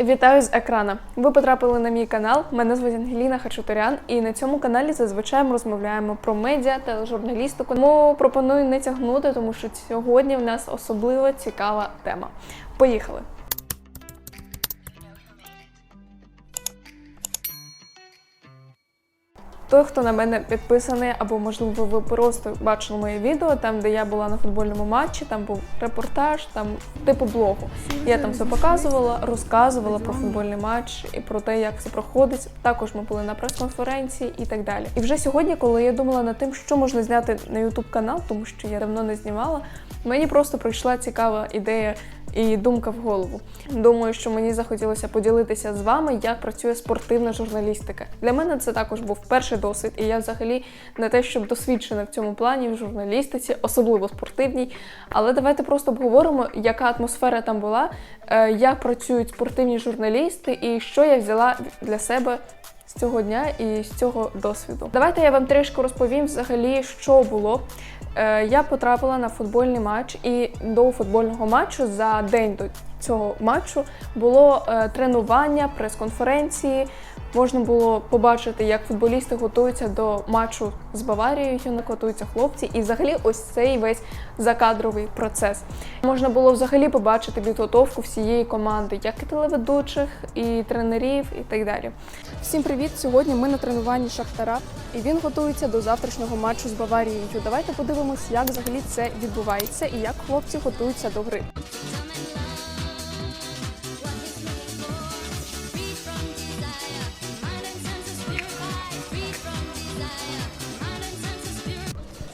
Вітаю з екрана. Ви потрапили на мій канал. Мене звуть Ангеліна Хачатурян, і на цьому каналі зазвичай ми розмовляємо про медіа та журналістику. Тому пропоную не тягнути, тому що сьогодні в нас особливо цікава тема. Поїхали! Той, хто на мене підписаний, або можливо ви просто бачили моє відео, там де я була на футбольному матчі, там був репортаж, там типу блогу. Я там все показувала, розказувала про футбольний матч і про те, як це проходить. Також ми були на прес-конференції і так далі. І вже сьогодні, коли я думала над тим, що можна зняти на YouTube канал, тому що я давно не знімала, мені просто прийшла цікава ідея і думка в голову. Думаю, що мені захотілося поділитися з вами, як працює спортивна журналістика. Для мене це також був перший досвід, і я взагалі не те, щоб досвідчена в цьому плані в журналістиці, особливо спортивній. Але давайте просто обговоримо, яка атмосфера там була, е, як працюють спортивні журналісти, і що я взяла для себе. З цього дня і з цього досвіду. Давайте я вам трішки розповім взагалі, що було. Е, Я потрапила на футбольний матч, і до футбольного матчу за день до цього матчу було е, тренування, прес-конференції. Можна було побачити, як футболісти готуються до матчу з Баварією, як готуються хлопці, і взагалі ось цей весь закадровий процес. Можна було взагалі побачити підготовку всієї команди, як і телеведучих, і тренерів, і так далі. Всім привіт! Сьогодні ми на тренуванні Шахтара, і він готується до завтрашнього матчу з Баварією. Давайте подивимось, як взагалі це відбувається і як хлопці готуються до гри.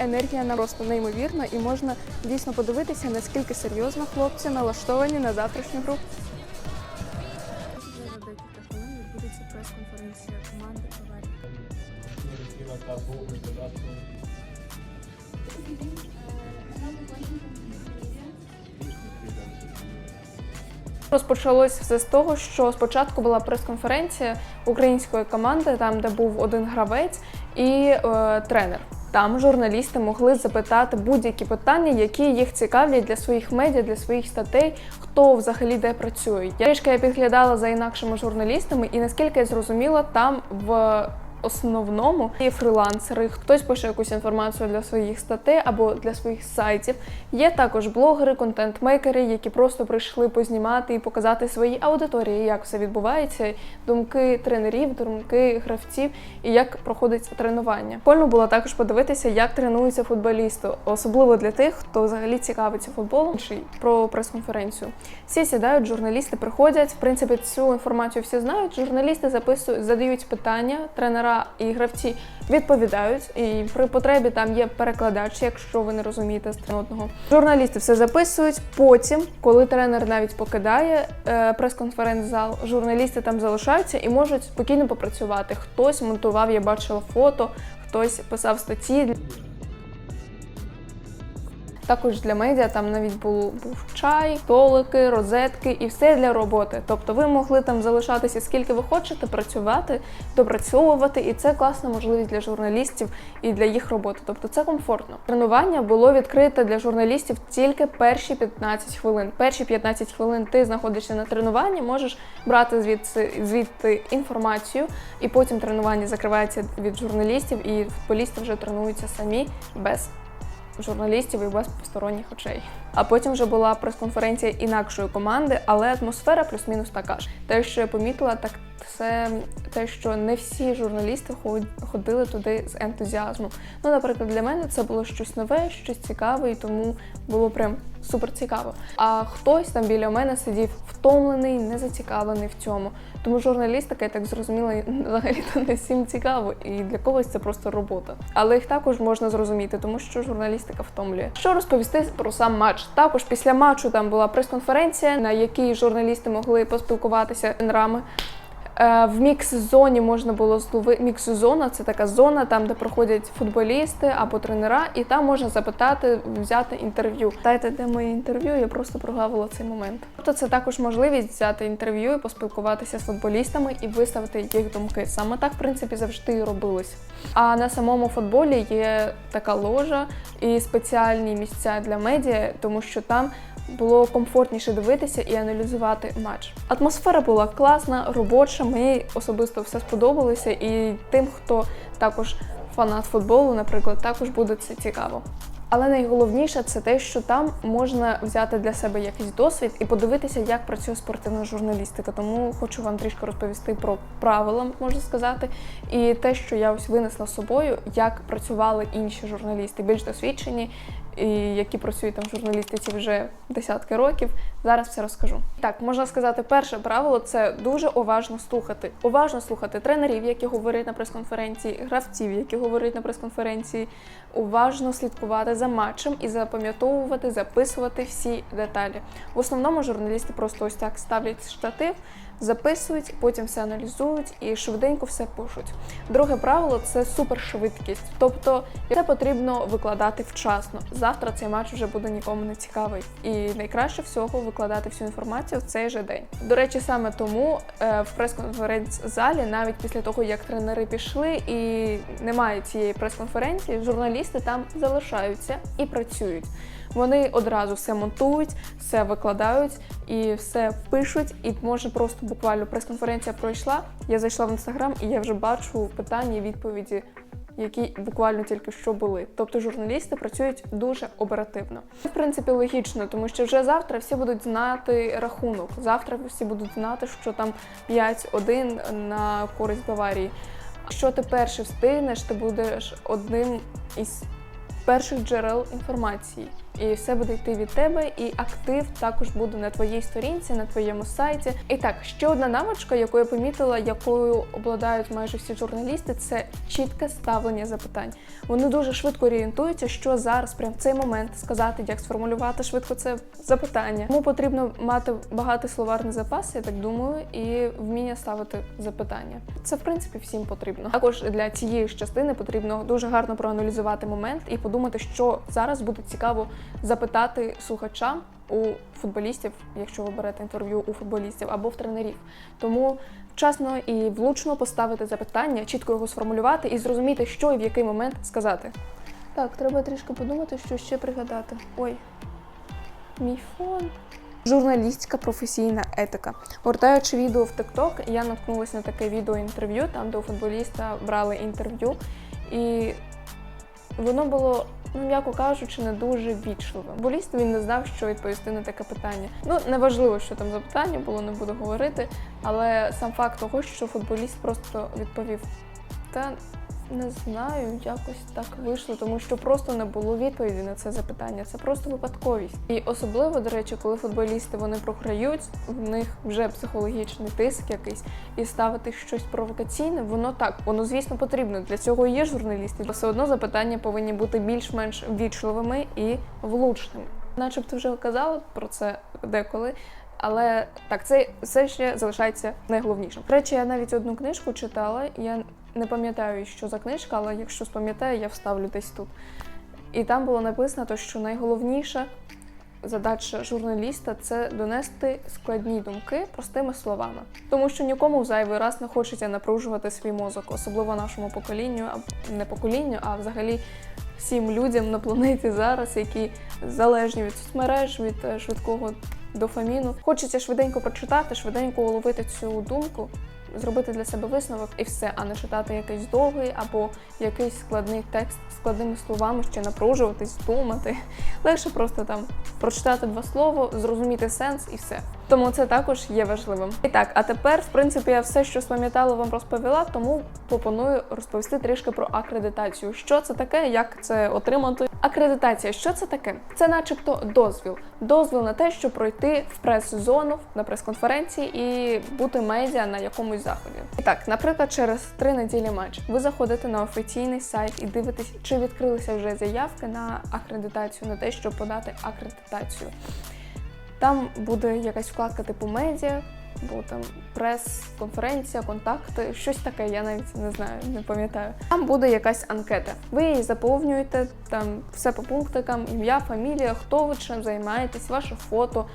Енергія на просто неймовірна, і можна дійсно подивитися, наскільки серйозно хлопці налаштовані на завтрашню гру. Відбудеться прес-конференція команди. Розпочалось все з того, що спочатку була прес-конференція української команди, там де був один гравець і е, тренер. Там журналісти могли запитати будь-які питання, які їх цікавлять для своїх медіа, для своїх статей, хто взагалі де працює. Я трішки я підглядала за інакшими журналістами, і наскільки я зрозуміла, там в основному є фрилансери, хтось пише якусь інформацію для своїх статей або для своїх сайтів. Є також блогери, контент-мейкери, які просто прийшли познімати і показати своїй аудиторії, як все відбувається, думки тренерів, думки гравців і як проходить тренування. Прикольно було також подивитися, як тренуються футболісти, особливо для тих, хто взагалі цікавиться футболом чи про прес-конференцію. Всі сідають, журналісти приходять. В принципі, цю інформацію всі знають. Журналісти записують, задають питання тренера і гравці відповідають. І при потребі там є перекладач, якщо ви не розумієте одного. Журналісти все записують. Потім, коли тренер навіть покидає е, прес-конференц-зал, журналісти там залишаються і можуть спокійно попрацювати. Хтось монтував, я бачила фото, хтось писав статті. Також для медіа там навіть був, був чай, столики, розетки і все для роботи. Тобто ви могли там залишатися скільки ви хочете, працювати, допрацьовувати, і це класна можливість для журналістів і для їх роботи. Тобто це комфортно. Тренування було відкрите для журналістів тільки перші 15 хвилин. Перші 15 хвилин ти знаходишся на тренуванні, можеш брати звідси звідти інформацію, і потім тренування закривається від журналістів, і футболісти вже тренуються самі без журналістів і без посторонніх очей. А потім вже була прес-конференція інакшої команди, але атмосфера плюс-мінус така ж. Те, що я помітила, так це те, що не всі журналісти ходили туди з ентузіазмом. Ну, наприклад, для мене це було щось нове, щось цікаве, і тому було прям супер цікаво. А хтось там біля мене сидів втомлений, не зацікавлений в цьому. Тому журналістика, я так зрозуміла, взагалі-то не всім цікаво, і для когось це просто робота. Але їх також можна зрозуміти, тому що журналістика втомлює. Що розповісти про сам матч? Також після матчу там була прес-конференція, на якій журналісти могли поспілкуватися з тренерами. Е, В мікс-зоні можна було зловити мікс-зона це така зона, там де проходять футболісти або тренера, і там можна запитати, взяти інтерв'ю. Дайте, де моє інтерв'ю, я просто прогавила цей момент. Тобто це також можливість взяти інтерв'ю і поспілкуватися з футболістами і виставити їх думки. Саме так, в принципі, завжди і робилось. А на самому футболі є така ложа і спеціальні місця для медіа, тому що там було комфортніше дивитися і аналізувати матч. Атмосфера була класна, робоча. Мені особисто все сподобалося, і тим, хто також фанат футболу, наприклад, також буде це цікаво. Але найголовніше це те, що там можна взяти для себе якийсь досвід і подивитися, як працює спортивна журналістика. Тому хочу вам трішки розповісти про правила, можна сказати, і те, що я ось винесла з собою, як працювали інші журналісти, більш досвідчені, і які працюють там в журналістиці вже десятки років. Зараз все розкажу. Так, можна сказати, перше правило це дуже уважно слухати. Уважно слухати тренерів, які говорять на прес-конференції, гравців, які говорять на прес-конференції. Уважно слідкувати за матчем і запам'ятовувати, записувати всі деталі. В основному журналісти просто ось так ставлять штатив, записують, потім все аналізують і швиденько все пишуть. Друге правило це супершвидкість. Тобто це потрібно викладати вчасно. Завтра цей матч вже буде нікому не цікавий. І найкраще всього викладати всю інформацію в цей же день. До речі, саме тому е, в прес-конференц-залі, навіть після того, як тренери пішли і немає цієї прес-конференції, журналісти там залишаються і працюють. Вони одразу все монтують, все викладають і все пишуть. І може просто буквально прес-конференція пройшла. Я зайшла в інстаграм і я вже бачу питання і відповіді. Які буквально тільки що були, тобто журналісти працюють дуже оперативно. В принципі, логічно, тому що вже завтра всі будуть знати рахунок. Завтра всі будуть знати, що там 5-1 на користь Баварії. Якщо ти перший встигнеш, ти будеш одним із перших джерел інформації. І все буде йти від тебе, і актив також буде на твоїй сторінці, на твоєму сайті. І так, ще одна навичка, яку я помітила, якою обладають майже всі журналісти, це чітке ставлення запитань. Вони дуже швидко орієнтуються, що зараз, прямо в цей момент, сказати, як сформулювати швидко це запитання. Тому потрібно мати багатий словарний запас, я так думаю, і вміння ставити запитання. Це в принципі всім потрібно. Також для цієї ж частини потрібно дуже гарно проаналізувати момент і подумати, що зараз буде цікаво запитати слухачам у футболістів, якщо ви берете інтерв'ю у футболістів або в тренерів. Тому вчасно і влучно поставити запитання, чітко його сформулювати і зрозуміти, що і в який момент сказати. Так, треба трішки подумати, що ще пригадати. Ой, мій фон. Журналістська професійна етика. Гортаючи відео в TikTok, я наткнулася на таке відео інтерв'ю, там де у футболіста брали інтерв'ю, і воно було, ну м'яко кажучи, не дуже вічливим. Боліст він не знав, що відповісти на таке питання. Ну неважливо, що там запитання було, не буду говорити, але сам факт того, що футболіст просто відповів: та не знаю, якось так вийшло, тому що просто не було відповіді на це запитання. Це просто випадковість. І особливо, до речі, коли футболісти вони програють, в них вже психологічний тиск якийсь, і ставити щось провокаційне, воно так, воно звісно потрібно. Для цього є журналісти. Все одно запитання повинні бути більш-менш вічливими і влучними. Начебто вже казала про це деколи. Але так, це все ще залишається найголовнішим. Речі, я навіть одну книжку читала. Я не пам'ятаю, що за книжка, але якщо спам'ятаю, я вставлю десь тут. І там було написано, що найголовніша задача журналіста це донести складні думки простими словами. Тому що нікому в зайвий раз не хочеться напружувати свій мозок, особливо нашому поколінню, а не поколінню, а взагалі всім людям на планеті зараз, які залежні від соцмереж, від е, швидкого дофаміну. Хочеться швиденько прочитати, швиденько уловити цю думку, зробити для себе висновок і все, а не читати якийсь довгий або якийсь складний текст складними словами, ще напружуватись, думати. Легше просто там прочитати два слова, зрозуміти сенс і все. Тому це також є важливим. І так, а тепер, в принципі, я все, що спам'ятала, вам розповіла, тому пропоную розповісти трішки про акредитацію. Що це таке, як це отримати? Акредитація, що це таке? Це, начебто, дозвіл. Дозвіл на те, щоб пройти в прес-зону на прес-конференції і бути медіа на якомусь заході. І так, наприклад, через три неділі матч ви заходите на офіційний сайт і дивитесь, чи відкрилися вже заявки на акредитацію, на те, щоб подати акредитацію. Там буде якась вкладка типу медіа, або там прес-конференція, контакти, щось таке, я навіть не знаю, не пам'ятаю. Там буде якась анкета. Ви її заповнюєте, там все по пунктикам, ім'я, фамілія, хто ви чим займаєтесь, ваше фото.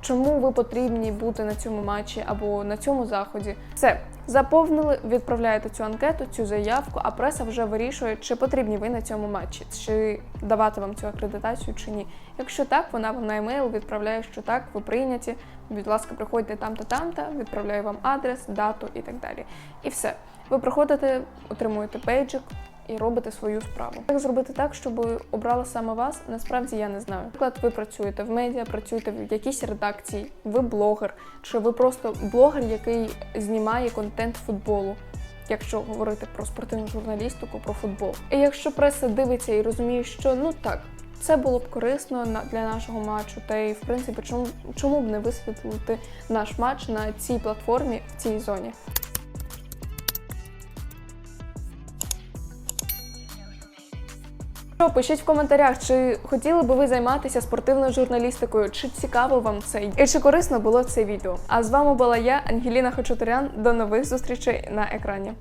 чому ви потрібні бути на цьому матчі або на цьому заході. Все. Заповнили, відправляєте цю анкету, цю заявку, а преса вже вирішує, чи потрібні ви на цьому матчі, чи давати вам цю акредитацію чи ні. Якщо так, вона вам на емейл відправляє, що так, ви прийняті. Будь ласка, приходьте там-то, там-то, відправляю вам адрес, дату і так далі. І все. Ви приходите, отримуєте пейджик і робите свою справу. Як зробити так, щоб обрали саме вас? Насправді я не знаю. Наприклад, ви працюєте в медіа, працюєте в якійсь редакції, ви блогер, чи ви просто блогер, який знімає контент футболу. Якщо говорити про спортивну журналістику, про футбол. І якщо преса дивиться і розуміє, що ну так, це було б корисно для нашого матчу, та й в принципі, чому, чому б не висвітлити наш матч на цій платформі в цій зоні? Пишіть в коментарях, чи хотіли би ви займатися спортивною журналістикою, чи цікаво вам це, і чи корисно було це відео. А з вами була я, Ангеліна Хачатурян. До нових зустрічей на екрані.